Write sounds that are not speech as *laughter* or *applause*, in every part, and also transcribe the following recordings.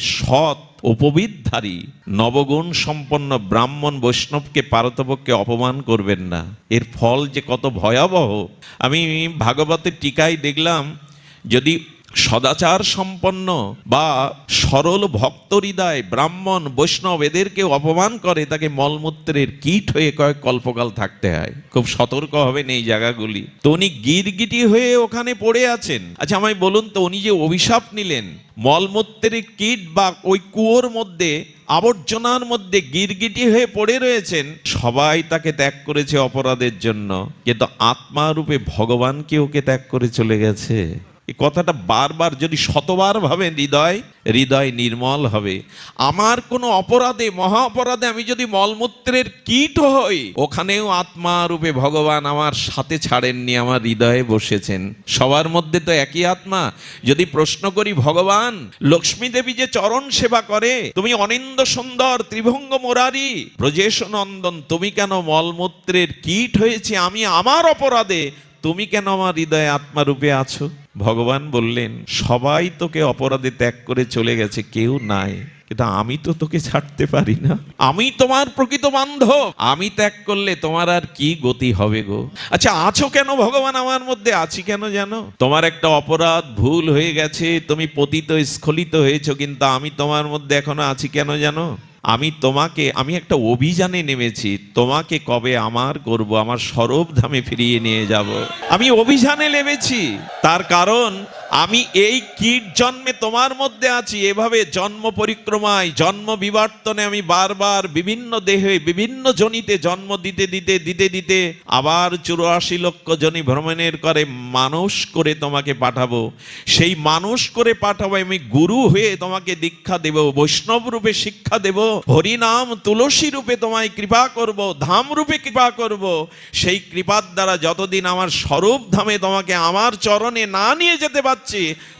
সৎ উপবিদধারী, নবগুণ সম্পন্ন ব্রাহ্মণ বৈষ্ণবকে পারতপক্ষে অপমান করবেন না। এর ফল যে কত ভয়াবহ। আমি ভাগবতের টিকায় দেখলাম, যদি সদাচার সম্পন্ন বা সরল ভক্ত হৃদয় ব্রাহ্মণ, বৈষ্ণব এদেরকে অপমান করে, তাকে মলমূত্রের কীট হয়ে কয়েক কল্পকাল থাকতে হয়। খুব সতর্ক হবেন এই জায়গাগুলি। তো উনি গিরগিটি হয়ে ওখানে পড়ে আছেন। আচ্ছা আমায় বলুন তো, উনি যে অভিশাপ নিলেন, মলমূত্রের কীট বা ওই কুয়োর মধ্যে, আবর্জনার মধ্যে গিরগিটি হয়ে পড়ে রয়েছেন, সবাই তাকে ত্যাগ করেছে অপরাধের জন্য। কিন্তু আত্মারূপে ভগবানকে ওকে ত্যাগ করে চলে গেছে? এই কথাটা বারবার যদি শতবার ভাবেন হৃদয় হৃদয় নির্মল হবে। আমার কোনো অপরাধে, মহা অপরাধে আমি যদি মলমূত্রের কীট হই, ওখানেও আত্মা রূপে ভগবান আমার সাথে ছাড়েননি, আমার হৃদয়ে বসেছেন। সবার মধ্যে তো একই আত্মা। যদি প্রশ্ন করি, ভগবান, লক্ষ্মী দেবী যে চরণ সেবা করে, তুমি অনিন্দ সুন্দর ত্রিভঙ্গ মোরারি, ব্রজেশ নন্দন, তুমি কেন মলমূত্রের কীট হয়েছে? আমি আমার অপরাধে তুমি কেন আমার হৃদয়ে আত্মারূপে আছো? ভগবান বললেন, সবাই তোকে অপরাধে ত্যাগ করে চলে গেছে, কেউ নাই। কিন্তু আমি তো তোকে ছাড়তে পারি না। আমি তোমার প্রকৃত বান্ধব। আমি ত্যাগ করলে তোমার আর কি গতি হবে গো? আচ্ছা আছো কেন ভগবান আমার মধ্যে? আছি কেন জানো? তোমার একটা অপরাধ ভুল হয়ে গেছে, তুমি পতিত, স্খলিত হয়েছো, কিন্তু আমি তোমার মধ্যে এখনও আছি কেন জানো? আমি তোমাকে, আমি একটা অভিযানে নেমেছি, তোমাকে কবে আমার করব আমার সরব ধামে ফিরিয়ে নিয়ে যাব। আমি অভিযানে নেমেছি, তার কারণ আমি এই কীট জন্মে তোমার মধ্যে আছি, এভাবে জন্ম পরিক্রমায়, জন্ম বিবর্তনে আমি বারবার বিভিন্ন দেহে, বিভিন্ন জনিতে জন্ম দিতে দিতে দিতে দিতে আবার চুরাশি লক্ষ জনি ভ্রমণের করে মানুষ করে তোমাকে পাঠাবো। সেই মানুষ করে পাঠাবো, আমি গুরু হয়ে তোমাকে দীক্ষা দেব, বৈষ্ণব রূপে শিক্ষা দেব, হরিনাম তুলসী রূপে তোমায় কৃপা করব, ধাম রূপে কৃপা করব। সেই কৃপার দ্বারা যতদিন আমার স্বরূপ ধামে তোমাকে আমার চরণে না নিয়ে যেতে পারছি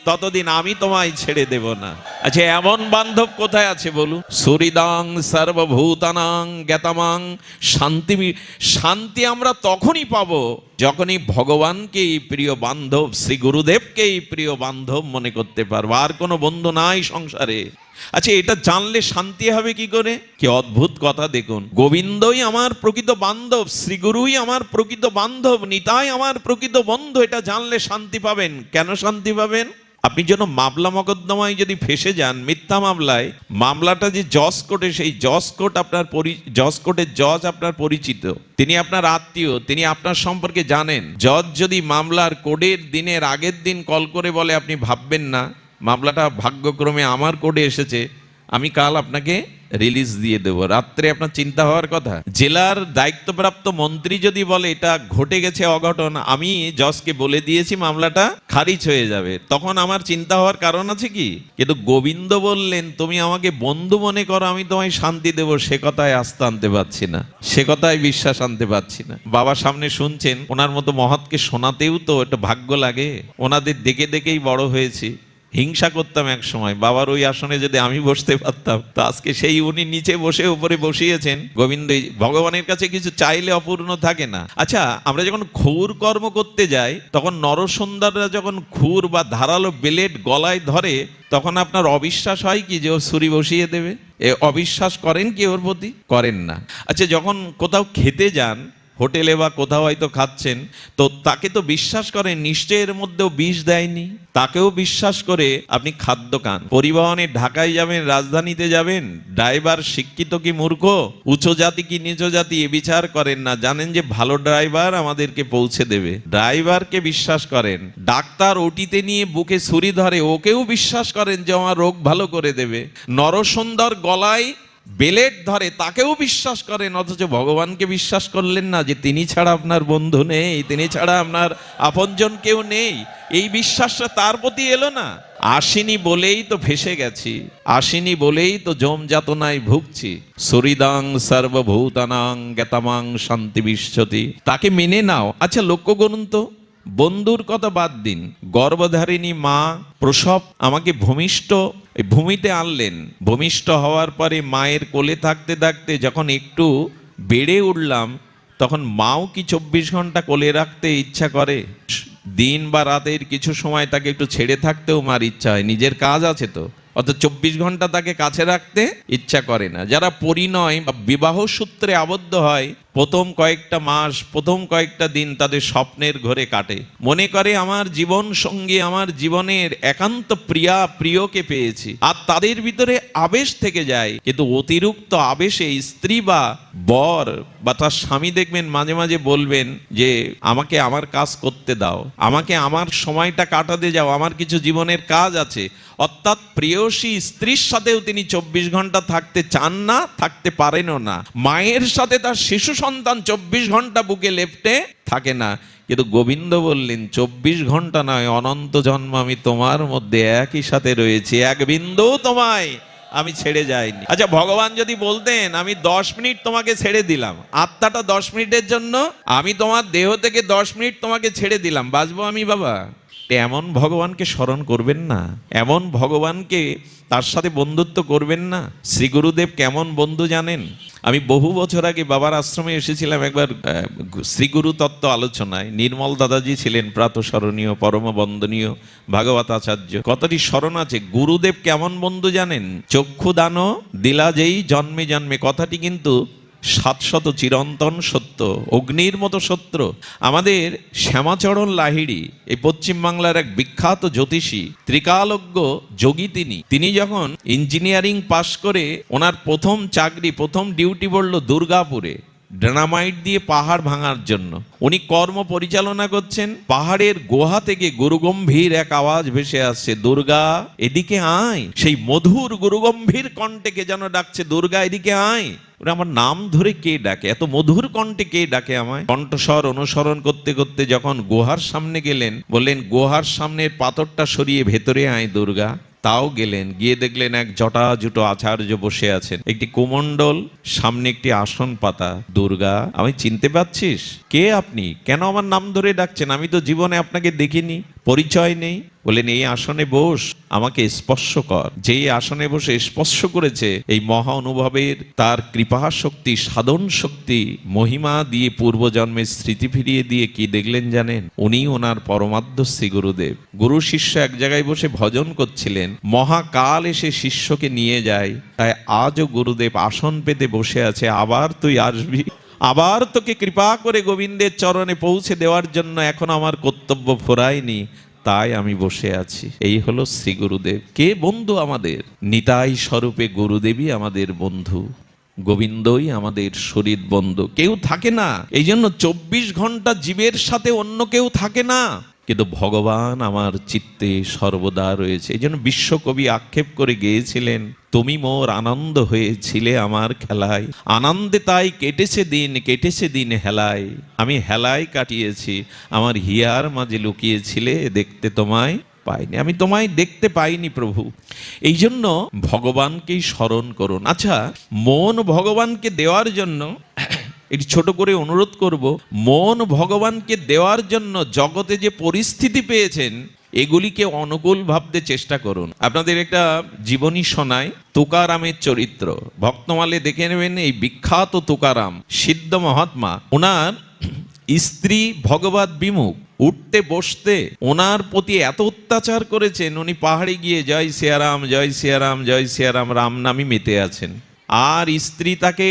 ততদিন আমি তোমায় ছেড়ে দেব না। আচ্ছা এমন বান্ধব কোথায় আছে বলু সুরিদাং সর্বভূতানাং জ্ঞাতামাং শান্তি শান্তি আমরা তখনই পাব যখনই ভগবানকেই প্রিয় বান্ধব, শ্রী গুরুদেবকেই প্রিয় বান্ধব মনে করতে পারব। আর কোনো বন্ধু নাই সংসারে। আচ্ছা এটা জানলে শান্তি হবে কি করে? কি অদ্ভুত কথা দেখুন। গোবিন্দই আমার প্রকৃত বান্ধব, শ্রীগুরুই আমার প্রকৃত বান্ধব, নিতাই আমার প্রকৃত বন্ধু, এটা জানলে শান্তি পাবেন। কেন শান্তি পাবেন? আপনি যেন মামলা মকদ্দমায় যদি ফেসে যান, মিথ্যা মামলায়, মামলাটা যে জজ কোর্টে, সেই জজ কোর্ট আপনার পরি, জজ কোর্টের জজ আপনার পরিচিত। তিনি আপনার আত্মীয়, তিনি আপনার সম্পর্কে জানেন। জজ যদি মামলার কোর্টের দিনের আগের দিন কল করে বলে, আপনি ভাববেন না মামলাটা ভাগ্যক্রমে আমার কোর্টে এসেছে, আমি কাল আপনাকে রিলিজ দিয়ে দেব। রাত্রে আপনার চিন্তা হওয়ার কথা। জেলার দায়িত্বপ্রাপ্ত মন্ত্রী যদি বলে এটা ঘটে গেছে অঘটন, আমি জজকে বলে দিয়েছি মামলাটা খারিজ হয়ে যাবে। তখন আমার চিন্তা হওয়ার কারণ আছে কি? কিন্তু গোবিন্দ বললেন, তুমি আমাকে বন্ধু মনে করো, আমি তোমায় শান্তি দেব। সে কথায় আস্থা আনতে পারছি না। সে কথায় বিশ্বাস আনতে পারছি না। বাবা সামনে শুনছেন, ওনার মতো মহৎকে শোনাতেও তো একটা ভাগ্য লাগে। ওনাদের দেখে দেখেই বড় হয়েছি। হিংসা করতাম এক সময়, বাবার ওই আসনে যদি আমি বসতে পারতাম, তো আজকে সেই উনি নিচে বসে উপরে বসিয়েছেন। গোবিন্দ, ভগবানের কাছে কিছু চাইলে অপূর্ণ থাকে না। আচ্ছা আমরা যখন খুর কর্ম করতে যাই, তখন নরসুন্দররা যখন খুর বা ধারালো বেলেট গলায় ধরে, তখন আপনার অবিশ্বাস হয় কি যে ও ছুরি বসিয়ে দেবে? এ অবিশ্বাস করেন কি ওর প্রতি? করেন না। আচ্ছা যখন কোথাও খেতে যান হোটেলে বা কোথাও হয়তো খাচ্ছেন, তো তাকে তো বিশ্বাস করেন নিশ্চয় এর মধ্যেও বিষ দেয়নি। তাকেও বিশ্বাস করে আপনি খাদ্য খান। পরিবহনে ঢাকায় যাবেন, রাজধানীতে যাবেন, ড্রাইভার শিক্ষিত কি মূর্খ, উচ্চ জাতি কি নিচ জাতি, এ বিচার করেন না। জানেন যে ভালো ড্রাইভার আমাদেরকে পৌঁছে দেবে। ড্রাইভারকে বিশ্বাস করেন। ডাক্তার ওটিতে নিয়ে বুকে ছুরি ধরে, ওকেও বিশ্বাস করেন যে আমার রোগ ভালো করে দেবে। নরসুন্দর গলায় বেলেট ধরে তাকেও বিশ্বাস করেন, অথচ ভগবানকে বিশ্বাস করলেন না যে তিনি ছাড়া আপনার বন্ধু নেই, তিনি ছাড়া আপনার আপনজন কেউ নেই। এই বিশ্বাসটা তার প্রতি এলো না। আসিনি বলেই তো ফেসে গেছি, আসিনি বলেই তো জম যাতনায় ভুগছি। সরিদাং সর্বভূতানাং জ্ঞাতামাং শান্তি বিশ্বতি। তাকে মেনে নাও। আচ্ছা লক্ষ্য করুন তো, বন্ধুর কথা বাদ দিন। গর্ভধারিণী মা প্রসব আমাকে ভূমিষ্ঠ এই ভূমিতে আনলেন। ভূমিষ্ঠ হওয়ার পরে মায়ের কোলে থাকতে থাকতে যখন একটু বেড়ে উঠলাম, তখন মাও কি চব্বিশ ঘণ্টা কোলে রাখতে ইচ্ছা করে? দিন বা রাতের কিছু সময় তাকে একটু ছেড়ে থাকতেও মার ইচ্ছা হয়, নিজের কাজ আছে তো। অত চব্বিশ ঘণ্টা তাকে কাছে রাখতে ইচ্ছা করে না। যারা পরিণয় বা বিবাহ সূত্রে আবদ্ধ হয় প্রথম কয়েকটা মাস, প্রথম কয়েকটা দিন তাদের স্বপ্নের ঘরে কাটে। মনে করে আমার জীবন সঙ্গী, আমার জীবনের একান্ত প্রিয়া, প্রিয়কে পেয়েছি। আর তাদের ভিতরে আবেশ থেকে যায়, কিন্তু অতিরিক্ত আবেশে স্ত্রী বা বর বা তার স্বামী দেখবেন, মাঝে মাঝে বলবেন যে, আমাকে আমার কাজ করতে দাও, আমাকে আমার সময়টা কাটাতে যাও, আমার কিছু জীবনের কাজ আছে। অর্থাৎ প্রেয়সী স্ত্রীর সাথেও তিনি চব্বিশ ঘণ্টা থাকতে চান না, থাকতে পারেনও না। মায়ের সাথে তার শিশু সন্তান চব্বিশ ঘণ্টা বুকে লেপটে থাকে না। কিন্তু গোবিন্দ বললেন, চব্বিশ ঘণ্টা নয়, অনন্ত জন্ম আমি তোমার মধ্যে একই সাথে রয়েছি। এক বিন্দু তোমায় আমি ছেড়ে যাইনি। আচ্ছা ভগবান যদি বলতেন, আমি দশ মিনিট তোমাকে ছেড়ে দিলাম। আত্মাটা দশ মিনিটের জন্য, আমি তোমার দেহ থেকে দশ মিনিট তোমাকে ছেড়ে দিলাম। বাঁচবো আমি, বাবা? এমন ভগবানকে স্মরণ করবেন না এমন ভগবানকে তার সাথে বন্ধুত্ব করবেন না। শ্রী গুরুদেব কেমন বন্ধু জানেন? আমি বহু বছর আগে বাবার আশ্রমে এসেছিলাম একবার আহ, শ্রী গুরু তত্ত্ব আলোচনায়। নির্মল দাদাজি ছিলেন প্রাতঃস্মরণীয় পরম বন্দনীয় ভাগবত আচার্য। কতটি স্মরণ আছে? গুরুদেব কেমন বন্ধু জানেন? চক্ষু দান দিলা যেই জন্মে জন্মে। কথাটি কিন্তু সাতশত চিরন্তন সত্য, অগ্নির মতো সত্য। আমাদের শ্যামাচরণ লাহিড়ি, এই পশ্চিমবাংলার এক বিখ্যাত জ্যোতিষী, ত্রিকালজ্ঞ যোগী তিনি। তিনি যখন ইঞ্জিনিয়ারিং পাশ করে ওনার প্রথম চাকরি, প্রথম ডিউটি পড়ল দুর্গাপুরে ডেনামাইট দিয়ে পাহাড় ভাঙার জন্য। উনি কর্ম পরিচালনা করছেন। পাহাড়ের গুহা থেকে গুরুগম্ভীর এক আওয়াজ ভেসে আসছে, দুর্গা, এদিকে আয়। সেই মধুর গুরুগম্ভীর কণ্ঠেকে যেন ডাকছে, দুর্গা, এদিকে আয়। আমার নাম ধরে কে ডাকে? এত মধুর কণ্ঠে কে ডাকে আমায়? কণ্ঠস্বর অনুসরণ করতে করতে যখন গুহার সামনে গেলেন, বললেন, গুহার সামনের পাথরটা সরিয়ে ভেতরে আয়, দুর্গা। তাও গেলেন, গিয়ে দেখলেন এক জটা জুটো আচার্য বসে আছেন। একটি কুমণ্ডল, সামনে একটি আসন পাতা। দুর্গা, আমি চিনতে পাচ্ছিস কে আপনি? কেন আমার নাম ধরে ডাকছেন? আমি তো জীবনে আপনাকে দেখিনি। পরিচয় নেই। বলেন এই আসনে বস, আমাকে স্পর্শ কর। যে আসনে বসে স্পর্শ করেছে, এই মহা অনুভবের তার কৃপা শক্তি সাধন শক্তি, মহিমা দিয়ে পূর্বজন্মের স্মৃতি ফিরিয়ে দিয়ে কি দেখলেন জানেন? উনি ওনার পরমাদ্য শ্রী গুরুদেব। গুরু শিষ্য এক জায়গায় বসে ভজন করছিলেন, মহাকাল এসে শিষ্যকে নিয়ে যায়, তাই আজও গুরুদেব আসন পেতে বসে আছে, আবার তুই আসবি? আবার তোকে কৃপা করে গোবিন্দের চরণে পৌঁছে দেওয়ার জন্য এখন আমার কর্তব্য ফোরায়নি, তাই আমি বসে আছি। এই হলো শ্রী গুরুদেব। কে বন্ধু আমাদের? নিতাই স্বরূপে গুরুদেবী আমাদের বন্ধু। গোবিন্দই আমাদের শরীর বন্ধু। কেউ থাকে না। এই জন্য চব্বিশ ঘণ্টা জীবের সাথে অন্য কেউ থাকে না। কিন্তু ভগবান আমার চিত্তে সর্বদা রয়েছে। এই জন্য বিশ্বকবি আক্ষেপ করে গিয়েছিলেন, তুমি মোর আনন্দ হয়েছিলে আমার খেলায়। আনন্দে তাই কেটেছে দিন কেটেছে দিন হেলায়। আমি হেলায় কাটিয়েছি, আমার হিয়ার মাঝে লুকিয়েছিলে, দেখতে তোমায় পাইনি। আমি তোমায় দেখতে পাইনি প্রভু। এই জন্য ভগবানকেই স্মরণ করুন। আচ্ছা মন ভগবানকে দেওয়ার জন্য একটি ছোট করে অনুরোধ করব, মন ভগবানকে দেওয়ার জন্য জগতে যে পরিস্থিতি পেয়েছেন, এগুলিকে অনুকূল ভাবতে চেষ্টা করুন। আপনাদের একটা জীবনী শোনায় তুকারামের চরিত্র। ভক্তমালে দেখে নেবেন এই বিখ্যাত তুকারাম, সিদ্ধ মহাত্মা। ওনার স্ত্রী ভগবত বিমুখ, উঠতে বসতে ওনার প্রতি এত অত্যাচার করেছেন, উনি পাহাড়ে গিয়ে জয় সিয়ারাম জয় সিয়ারাম জয় সিয়ারাম, রাম নামই মেতে আছেন। আর স্ত্রী তাকে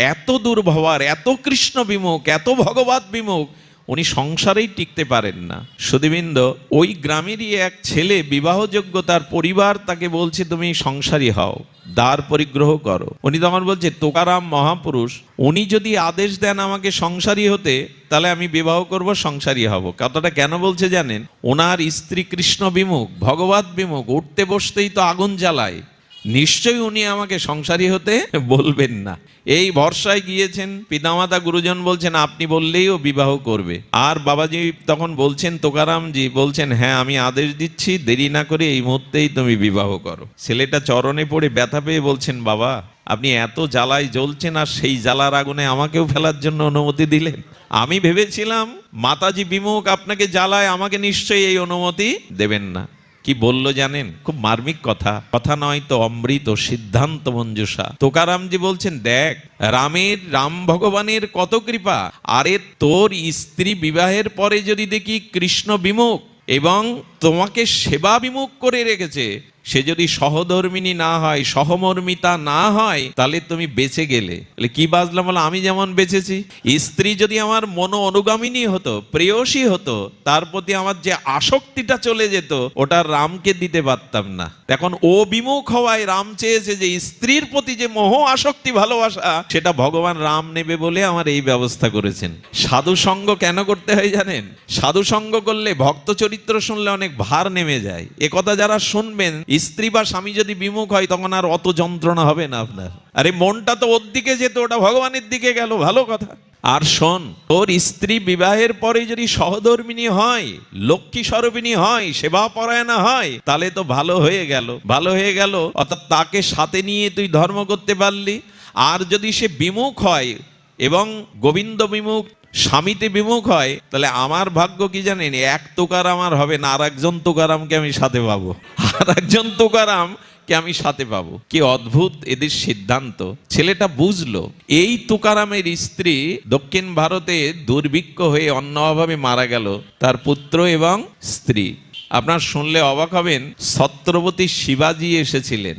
এত দুর্ভবার এত কৃষ্ণ বিমুখ, এত ভগবত বিমুখ, উনি সংসারেই টিকতে পারেন না। সুদীবিন্দ ওই গ্রামেরই এক ছেলে বিবাহযোগ্য, তার পরিবার তাকে বলছে, তুমি সংসারী হও, দ্বার পরিগ্রহ করো। উনি তখন বলছে, তোকারাম মহাপুরুষ, উনি যদি আদেশ দেন আমাকে সংসারী হতে, তাহলে আমি বিবাহ করব, সংসারী হব। কথাটা কেন বলছে জানেন? ওনার স্ত্রী কৃষ্ণ বিমুখ, ভগবত বিমুখ, উঠতে বসতেই তো আগুন জ্বালায়। নিশ্চয়ই উনি আমাকে সংসারী হতে বলবেন না। এই ভরসায় গিয়েছেন, পিতামাতা গুরুজন বলছেন, আপনি বললেই ও বিবাহ করবে। আর বাবাজি তখন বলছেন, তোকারামজি বলছেন হ্যাঁ আমি আদেশ দিচ্ছি, দেরি না করে এই মুহূর্তেই তুমি বিবাহ করো। ছেলেটা চরণে পড়ে ব্যথা পেয়ে বলছেন, বাবা, আপনি এত জ্বালায় জ্বলছেন আর সেই জ্বালার আগুনে আমাকেও ফেলার জন্য অনুমতি দিলেন। আমি ভেবেছিলাম, মাতাজি বিমুখ, আপনাকে জ্বালায়, আমাকে নিশ্চয়ই এই অনুমতি দেবেন না। কি বলল জানেন? খুব মার্মিক কথা। কথা নয় তো অমৃত সিদ্ধান্ত মঞ্জুষা। তোকারামজি বলছেন, দেখ, রামের, রাম ভগবানের কত কৃপা। আরে তোর স্ত্রী বিবাহের পরে যদি দেখি কৃষ্ণ বিমুখ এবং তোমাকে সেবা বিমুখ করে রেখেছে সে যদি সহধর্মিনী না হয়, সহমর্মিতা না হয়, তাহলে তুমি বেঁচে গেলে। কি বাজলাম বলো, আমি যেমন বেঁচেছি। স্ত্রী যদি আমার মনো অনুগামিনী হতো, প্রেয়সী হতো, তার প্রতি আমার যে আসক্তিটা চলে যেত, ওটা রামকে দিতে পারতাম না। এখন ও বিমুখ হওয়ায় রাম চেয়েছে যে স্ত্রীর প্রতি যে মোহ, আসক্তি, ভালোবাসা, সেটা ভগবান রাম নেবে বলে আমার এই ব্যবস্থা করেছেন। সাধু সঙ্গ কেন করতে হয় জানেন? সাধু সঙ্গ করলে ভক্ত চরিত্র শুনলে অনেক ভার নেমে যায়। এ কথা যারা শুনবেন স্ত্রী বা স্বামী যদি বিমুখ হয়, তখন আর অত যন্ত্রণা হবে না আপনার। আরে মনটা তো ওর দিকে যেত, ওটা ভগবানের দিকে গেল, ভালো কথা। আর শোন, তোর স্ত্রী বিবাহের পরে যদি সহধর্মিনী হয়, লক্ষ্মী স্বরূপিনী হয় সেবা পরায়ণা হয়, তাহলে তো ভালো হয়ে গেল, ভালো হয়ে গেল। অর্থাৎ তাকে সাথে নিয়ে তুই ধর্ম করতে পারলি। আর যদি সে বিমুখ হয় এবং গোবিন্দ বিমুখ স্বামীতে বিমুখ হয়, তাহলে আমার ভাগ্য কি জানেন? এক তোকার আমার হবে না আর একজন তোকারামকে আমি সাথে পাবো। আর একজন তোকারাম কে আমি সাথে পাবো। কি অদ্ভুত এদের সিদ্ধান্ত। ছেলেটা বুঝলো, এই তুকারামের স্ত্রী দক্ষিণ ভারতে দুর্ভিক্ষ হয়ে অন্য অভাবে মারা গেল, তার পুত্র এবং স্ত্রী। আপনার শুনলে অবাক হবেন, ছত্রপতি শিবাজি এসেছিলেন।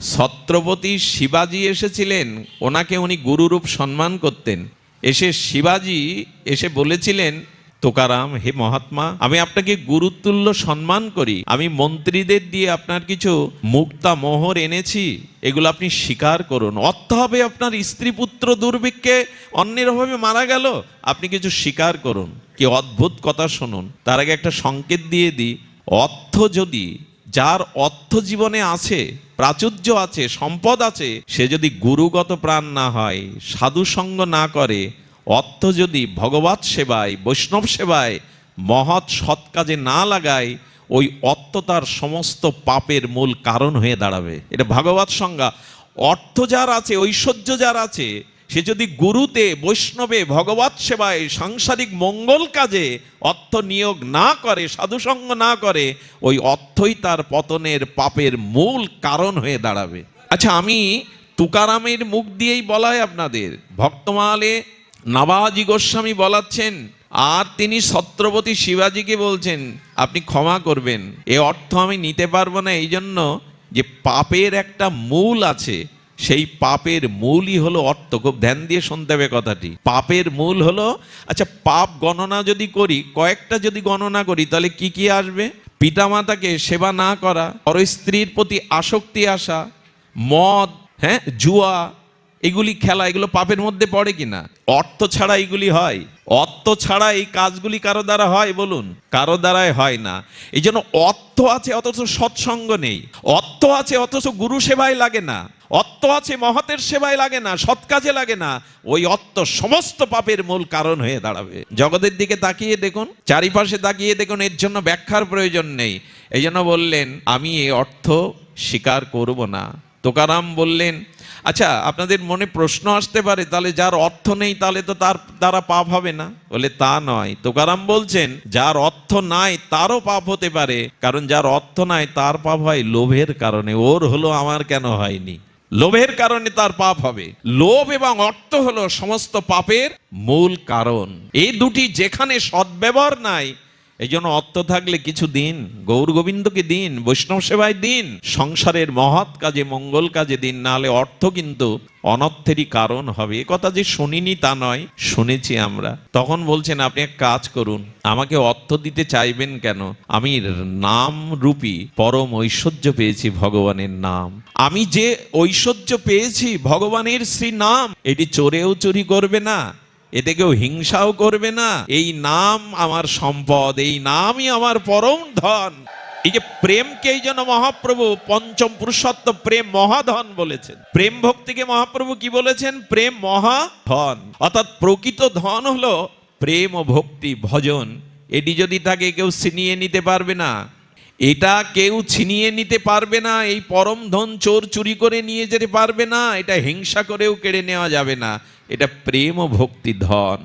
ছত্রপতি শিবাজি এসেছিলেন, ওনাকে উনি গুরুরূপ সম্মান করতেন। এসে শিবাজি এসে বলেছিলেন, তোকারাম, হে মহাত্মা, আমি আপনাকে গুরুতুল্য সম্মান করি। আমি মন্ত্রীদের দিয়ে আপনার কিছু মুক্তা মোহর এনেছি, এগুলো আপনি স্বীকার করুন। অর্থ হবে আপনার স্ত্রী পুত্র দুর্ভিক্ষে অন্যের অভাবে মারা গেল, আপনি কিছু স্বীকার করুন। কি অদ্ভুত কথা শুনুন। তার আগে একটা সংকেত দিয়ে দিই। অর্থ যদি যার অর্থ জীবনে আছে, প্রাচুর্য আছে, সম্পদ আছে, সে যদি গুরুগত প্রাণ না হয়, সাধু সঙ্গ না করে, অর্থ যদি ভগবত সেবায়, বৈষ্ণব সেবায়, মহৎ সৎ কাজে না লাগায়, ওই অর্থ তার সমস্ত পাপের মূল কারণ হয়ে দাঁড়াবে। এটা ভাগবত সংজ্ঞা। অর্থ যার আছে, ঐশ্বর্য যার আছে সে যদি গুরুতে, বৈষ্ণবে, ভগবত সেবায়, সাংসারিক মঙ্গল কাজে অর্থ নিয়োগ না করে, সাধুসঙ্গ না করে, ওই অর্থই তার পতনের পাপের মূল কারণ হয়ে দাঁড়াবে। আচ্ছা আমি তুকারামের মুখ দিয়েই বলাই আপনাদের। ভক্তমালে নাবাজি গোস্বামী বলাচ্ছেন, আর তিনি ছত্রপতি শিবাজিকে বলছেন, আপনি ক্ষমা করবেন। এ অর্থ আমি নিতে পারব না এই জন্য যে পাপের একটা মূল আছে সেই পাপের মূলই হলো অর্থ। খুব ধ্যান দিয়ে শুনতে হবে কথাটি। পাপের মূল হলো আচ্ছা পাপ গণনা যদি করি, কয়েকটা যদি গণনা করি, তাহলে কি কি আসবে? পিতামাতাকে সেবা না করা পর স্ত্রীর প্রতি আসক্তি আসা, মদ হ্যাঁ জুয়া, এগুলি খেলা, এগুলো পাপের মধ্যে পড়ে কিনা? অর্থ ছাড়া এগুলি হয়। অর্থ ছাড়া এই কাজগুলি কারও দ্বারা হয় বলুন? কারও দ্বারাই হয় না। এই জন্য অর্থ আছে, অথচ সৎসঙ্গ নেই। অর্থ আছে, অথচ গুরু সেবায় লাগে না। অর্থ আছে মহতের সেবায় লাগে না, সৎ কাজে লাগে না, ওই অর্থ সমস্ত পাপের মূল কারণ হয়ে দাঁড়াবে। জগতের দিকে তাকিয়ে দেখুন, চারিপাশে তাকিয়ে দেখুন, এর জন্য ব্যাখ্যার প্রয়োজন নেই। এই জন্য বললেন, আমি এই অর্থ স্বীকার করব না। তোকারাম বললেন আচ্ছা আপনাদের মনে প্রশ্ন আসতে পারে, তাহলে যার অর্থ নেই, তাহলে তো তার দ্বারা পাপ হবে না? বলে, তা নয়। তোকারাম বলছেন, যার অর্থ নাই, তারও পাপ হতে পারে, কারণ যার অর্থ নাই, তার পাপ হয় লোভের কারণে, ওর হলো আমার কেন হয়নি? লোভের কারণে তার পাপ হবে। লোভ এবং অর্থ হলো সমস্ত পাপের মূল কারণ। এই দুটি যেখানে সদ্ব্যবহার নাই এই জন্য অর্থ থাকলে কিছু দিন, গৌর গোবিন্দকে দিন, বৈষ্ণব সেবায় দিন, সংসারের মহৎ কাজে, মঙ্গল কাজে দিন, না হলে অর্থ কিন্তু অনর্থেরই কারণ হবে। এ কথা যে শুনিনি তা নয়, শুনেছি আমরা। তখন বলছেন, আপনি এক কাজ করুন, আমাকে অর্থ দিতে চাইবেন কেন? আমি নাম রূপী, পরম ঐশ্বর্য পেয়েছি ভগবানের নাম। আমি যে ঐশ্বর্য পেয়েছি, ভগবানের শ্রী নাম এটি চোরেও চুরি করবে না এতে কেউ হিংসাও করবে না। এই নাম আমার সম্পদ, এই নামই আমার পরম ধন। এই যে প্রেমকে এই জন্য মহাপ্রভু পঞ্চম পুরুষত্ব প্রেম মহাধন বলেছেন। প্রেম ভক্তিকে মহাপ্রভু কি বলেছেন? প্রেম মহাধন। অর্থাৎ প্রকৃত ধন হলো প্রেম ও ভক্তি, ভজন। এটি যদি তাকে কেউ ছিনিয়ে নিতে পারবে না, এটা কেউ ছিনিয়ে নিতে পারবে না, এই পরম ধন চোর চুরি করে নিয়ে যেতে পারবে না, এটা হিংসা করেও কেড়ে নেওয়া যাবে না। এটা প্রেম ও ভক্তি ধন।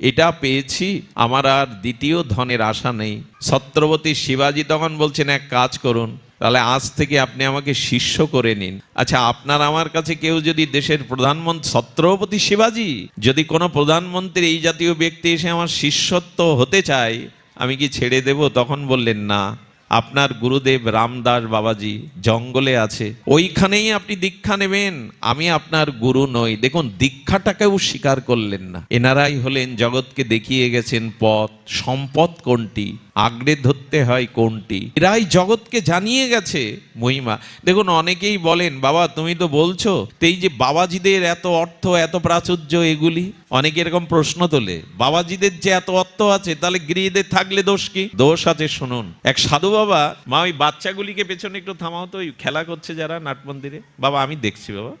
এটা পেয়েছি, আমার আর দ্বিতীয় ধনের আশা নেই। ছত্রবতী শিবাজি তখন বলছেন, এক কাজ করুন, তাহলে আজ থেকে আপনি আমাকে শিষ্য করে নিন। আচ্ছা আপনার আমার কাছে কেউ যদি দেশের প্রধানমন্ত্রী, ছত্রপতি শিবাজি, যদি কোনো প্রধানমন্ত্রী এই জাতীয় ব্যক্তি এসে আমার শিষ্যত্ব হতে চায়, আমি কি ছেড়ে দেব? তখন বললেন, না। আপনার গুরুদেব রামদাস বাবাজি জঙ্গলে আছে, ওইখানেই আপনি দীক্ষা নেবেন। আমি আপনার গুরু নই। দেখুন, দীক্ষাটাকেও স্বীকার করলেন না। এনারাই হলেন জগৎকে দেখিয়ে গেছেন পথ, সম্পদ কোনটি? আগড়ে ধরতে হয় কোনটি? এরাই জগৎকে জানিয়ে গেছে মহিমা। দেখুন, অনেকেই বলেন, বাবা, তুমি তো বলছো, তো এই যে বাবাজিদের এত অর্থ, এত প্রাচুর্য এগুলি? অনেকে এরকম প্রশ্ন তোলে, বাবাজিদের যে এত অর্থ আছে, তাহলে গৃহীদের থাকলে দোষ কি? দোষ আছে, শুনুন। এক সাধু বাবা, মা, ওই বাচ্চাগুলিকে পেছনে একটু থামাও তো খেলা করছে যারা নাট মন্দিরে। বাবা, আমি দেখছি, বাবা।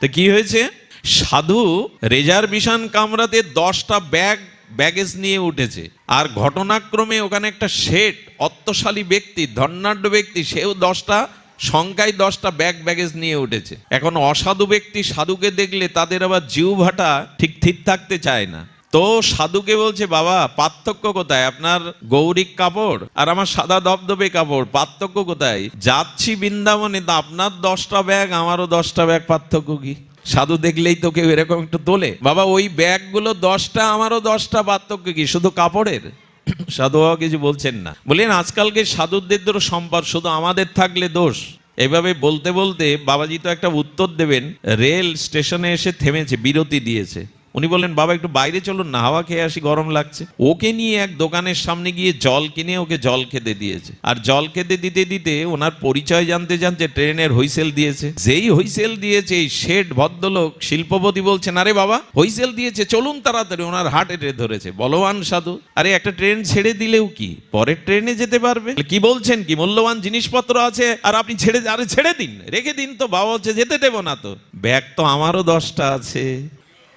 তো কি হয়েছে? সাধু রেজার্ভেশন কামরাতে দশটা ব্যাগ ব্যাগেজ নিয়ে উঠেছে। আর ঘটনাক্রমে ওখানে একটা শেঠ অত্তশালী ব্যক্তি ধর্নাঢ্য ব্যক্তি, সেও দশটা সংখ্যায় দশটা ব্যাগ ব্যাগেজ নিয়ে উঠেছে। এখন অসাধু ব্যক্তি সাধুকে দেখলে তাদের আবার জিউ ভাটা ঠিক ঠিক থাকতে চায় না। তো সাধুকে বলছে, বাবা, পার্থক্য কোথায়? আপনার গৌরিক কাপড় আর আমার সাদা দবদবে কাপড়, পার্থক্য কোথায়? যাচ্ছি বৃন্দাবনে, তা আপনার দশটা ব্যাগ, আমারও দশটা ব্যাগ, পার্থক্য কি? সাধু দেখলেই তো কেউ এরকম একটু তোলে। বাবা, ওই ব্যাগগুলো দশটা, আমারও দশটা, পার্থক্য কি? শুধু কাপড়ের? *clears throat* সাধু কিছু বলছেন না। বললেন, আজকালকে সাধুদের সম্পদ, শুধু আমাদের থাকলে দোষ। এভাবে বলতে বলতে বাবাজি তো একটা উত্তর দেবেন, রেল স্টেশনে এসে থেমেছে, বিরতি দিয়েছে। উনি বললেন, বাবা, একটু বাইরে চলুন না, হাওয়া খেয়ে আসি, গরম লাগছে। ওকে নিয়ে এক দোকানের সামনে গিয়ে জল কিনে ওকে জল খেতে দিয়েছে। আর জল খেতে দিতে দিতে ওনার পরিচয় জানতে জানতে ট্রেনের হুইসেল দিয়েছে। যেই হুইসেল দিয়েছে, এই শেঠ ভদ্রলোক, শিল্পপতি বলছেন, আরে বাবা, হুইসেল দিয়েছে, চলুন তাড়াতাড়ি। ওনার হার্ট এটে ধরেছে। বলবান সাধু, আরে, একটা ট্রেন ছেড়ে দিলেও কি? পরের ট্রেনে যেতে পারবে? কি বলছেন? কি মূল্যবান জিনিসপত্র আছে? আর আপনি ছেড়ে, আরে ছেড়ে দিন, রেখে দিন তো, বাবা হচ্ছে যেতে দেবো না তো। ব্যাগ তো আমারও দশটা আছে।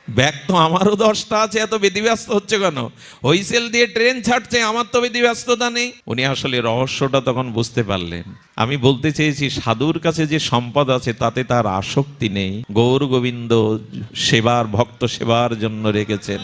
ব্যাগ তো আমারও দশটা আছে, এত ব্যতিব্যস্ত হচ্ছে কেন? হুইসেল দিয়ে ট্রেন ছাড়ছে, আমার তো ব্যতিব্যস্ততা নেই। উনি আসলে রহস্যটা তখন বুঝতে পারলেন। আমি বলতে চেয়েছি, সাধুর কাছে যে সম্পদ আছে, তাতে তার আসক্তি নেই। গৌর গোবিন্দ সেবার, ভক্ত সেবার জন্য রেখেছেন।